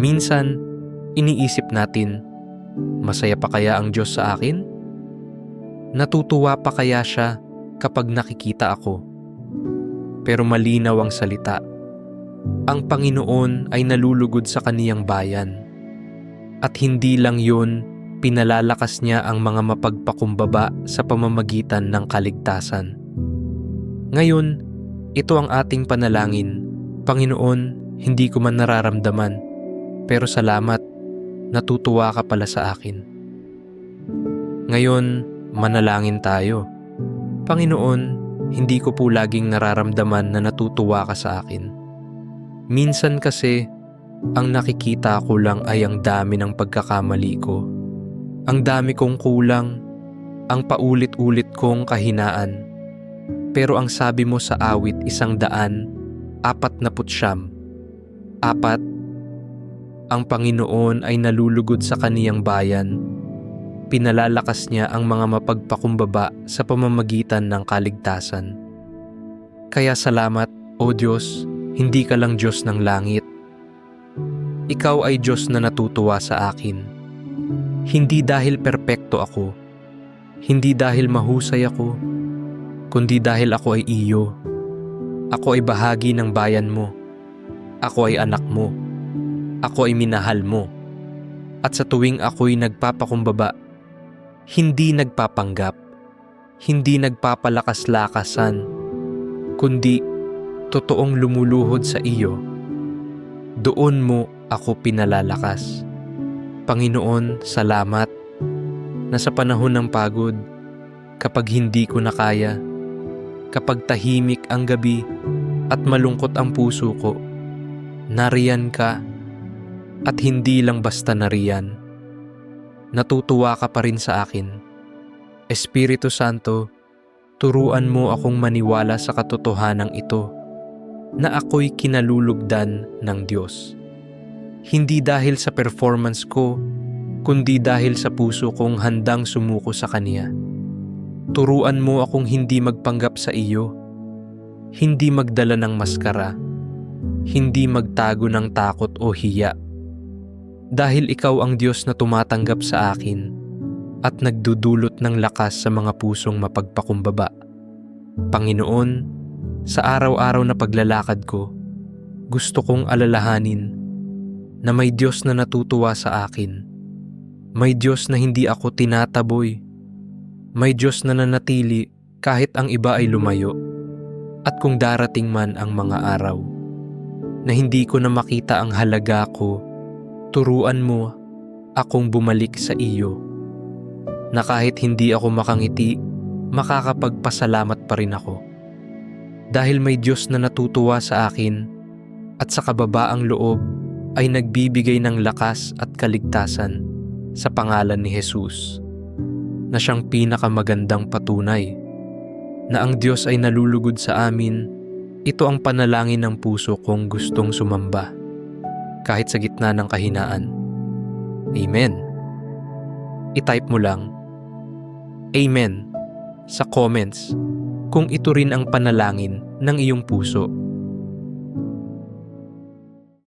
Minsan, iniisip natin, masaya pa kaya ang Diyos sa akin? Natutuwa pa kaya siya kapag nakikita ako? Pero malinaw ang salita. Ang Panginoon ay nalulugod sa kaniyang bayan. At hindi lang yun, pinalalakas niya ang mga mapagpakumbaba sa pamamagitan ng kaligtasan. Ngayon, ito ang ating panalangin. Panginoon, hindi ko man nararamdaman, pero salamat, natutuwa ka pala sa akin. Ngayon, manalangin tayo. Panginoon, hindi ko po laging nararamdaman na natutuwa ka sa akin. Minsan kasi, ang nakikita ko lang ay ang dami ng pagkakamali ko. Ang dami kong kulang, ang paulit-ulit kong kahinaan. Pero ang sabi mo sa awit isang daan, apat na putsyam. Apat, ang Panginoon ay nalulugod sa kaniyang bayan. Pinalalakas niya ang mga mapagpakumbaba sa pamamagitan ng kaligtasan. Kaya salamat, O Diyos, hindi ka lang Diyos ng langit. Ikaw ay Diyos na natutuwa sa akin. Hindi dahil perpekto ako, hindi dahil mahusay ako, kundi dahil ako ay iyo. Ako ay bahagi ng bayan mo. Ako ay anak mo. Ako ay minahal mo. At sa tuwing ako'y nagpapakumbaba, hindi nagpapanggap, hindi nagpapalakas-lakasan, kundi totoong lumuluhod sa iyo. Doon mo ako pinalalakas. Panginoon, salamat na sa panahon ng pagod, kapag hindi ko na kaya, kapag tahimik ang gabi at malungkot ang puso ko, nariyan ka at hindi lang basta nariyan. Natutuwa ka pa rin sa akin. Espiritu Santo, turuan mo akong maniwala sa katotohanan ito na ako'y kinalulugdan ng Diyos. Hindi dahil sa performance ko, kundi dahil sa puso kong handang sumuko sa Kanya. Turuan mo akong hindi magpanggap sa iyo, hindi magdala ng maskara, hindi magtago ng takot o hiya. Dahil ikaw ang Diyos na tumatanggap sa akin at nagdudulot ng lakas sa mga pusong mapagpakumbaba. Panginoon, sa araw-araw na paglalakad ko, gusto kong alalahanin na may Diyos na natutuwa sa akin. May Diyos na hindi ako tinataboy. May Diyos na nanatili kahit ang iba ay lumayo. At kung darating man ang mga araw na hindi ko na makita ang halaga ko, turuan mo akong bumalik sa iyo. Na kahit hindi ako makangiti, makakapagpasalamat pa rin ako. Dahil may Diyos na natutuwa sa akin at sa kababaang loob ay nagbibigay ng lakas at kaligtasan sa pangalan ni Jesus na siyang pinakamagandang patunay na ang Diyos ay nalulugod sa amin, ito ang panalangin ng puso kong gustong sumamba kahit sa gitna ng kahinaan. Amen. I-type mo lang Amen sa comments kung ito rin ang panalangin ng iyong puso